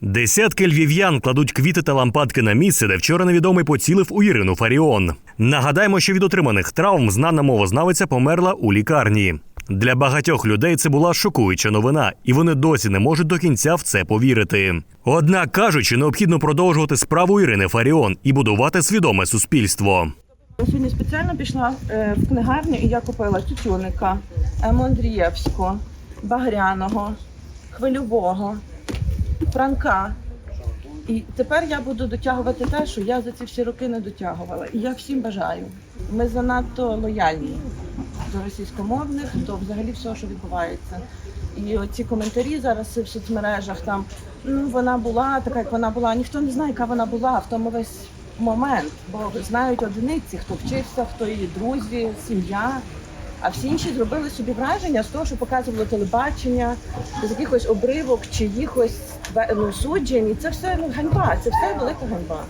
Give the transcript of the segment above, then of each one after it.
Десятки львів'ян кладуть квіти та лампадки на місце, де вчора невідомий поцілив у Ірину Фаріон. Нагадаємо, що від отриманих травм знана мовознавиця померла у лікарні. Для багатьох людей це була шокуюча новина, і вони досі не можуть до кінця в це повірити. Однак кажуть, що необхідно продовжувати справу Ірини Фаріон і будувати свідоме суспільство. Сьогодні спеціально пішла е, в книгарню і я купила Тютюника, Ему Андрієвську, Багряного, Хвильового, Франка. І тепер я буду дотягувати те, що я за ці всі роки не дотягувала. І я всім бажаю. Ми занадто лояльні до російськомовних, до взагалі всього, що відбувається. І оці коментарі зараз в соцмережах там ну вона була така, як вона була. Ніхто не знає, яка вона була в тому весь момент, бо знають одиниці, хто вчився, хто її друзі, сім'я. А всі інші зробили собі враження з того, що показувало телебачення, з якихось обривок, чиїхось ну, суджень. І це все ну, ганьба, це все велика ганьба.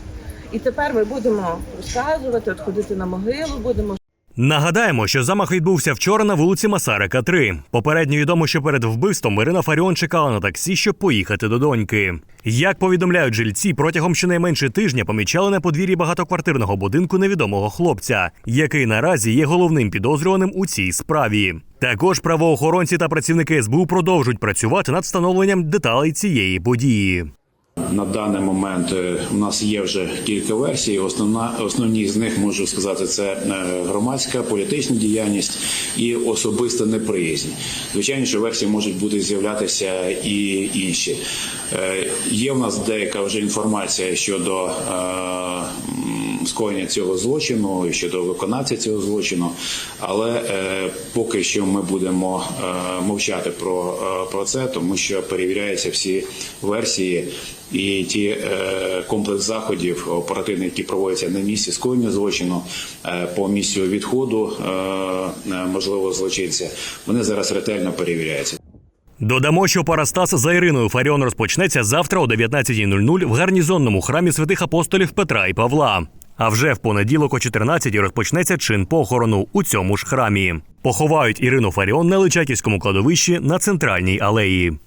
І тепер ми будемо розказувати, от ходити на могилу, будемо Нагадаємо, що замах відбувся вчора на вулиці Масарика 3. Попередньо відомо, що перед вбивством Ірина Фаріон чекала на таксі, щоб поїхати до доньки. Як повідомляють жильці, протягом щонайменше тижня помічали на подвір'ї багатоквартирного будинку невідомого хлопця, який наразі є головним підозрюваним у цій справі. Також правоохоронці та працівники СБУ продовжують працювати над встановленням деталей цієї події. На даний момент е, у нас є вже кілька версій. Основна основні з них можу сказати, це е, громадська політична діяльність і особиста неприязнь. Звичайно, що версії можуть бути з'являтися і інші. Е, Є в нас деяка вже інформація щодо скоєння цього злочину, щодо виконавця цього злочину, але е, поки що ми будемо е, мовчати про, е, про це, тому що перевіряються всі версії. І ті е, комплекс заходів оперативних, які проводяться на місці скоєння злочину е, по місцю відходу е, е, можливо злочинця, вони зараз ретельно перевіряються. Додамо, що Парастас за Іриною Фаріон розпочнеться завтра о 19.00 в гарнізонному храмі святих апостолів Петра і Павла. А вже в понеділок о 14.00 розпочнеться чин похорону у цьому ж храмі. Поховають Ірину Фаріон на Личаківському кладовищі на центральній алеї.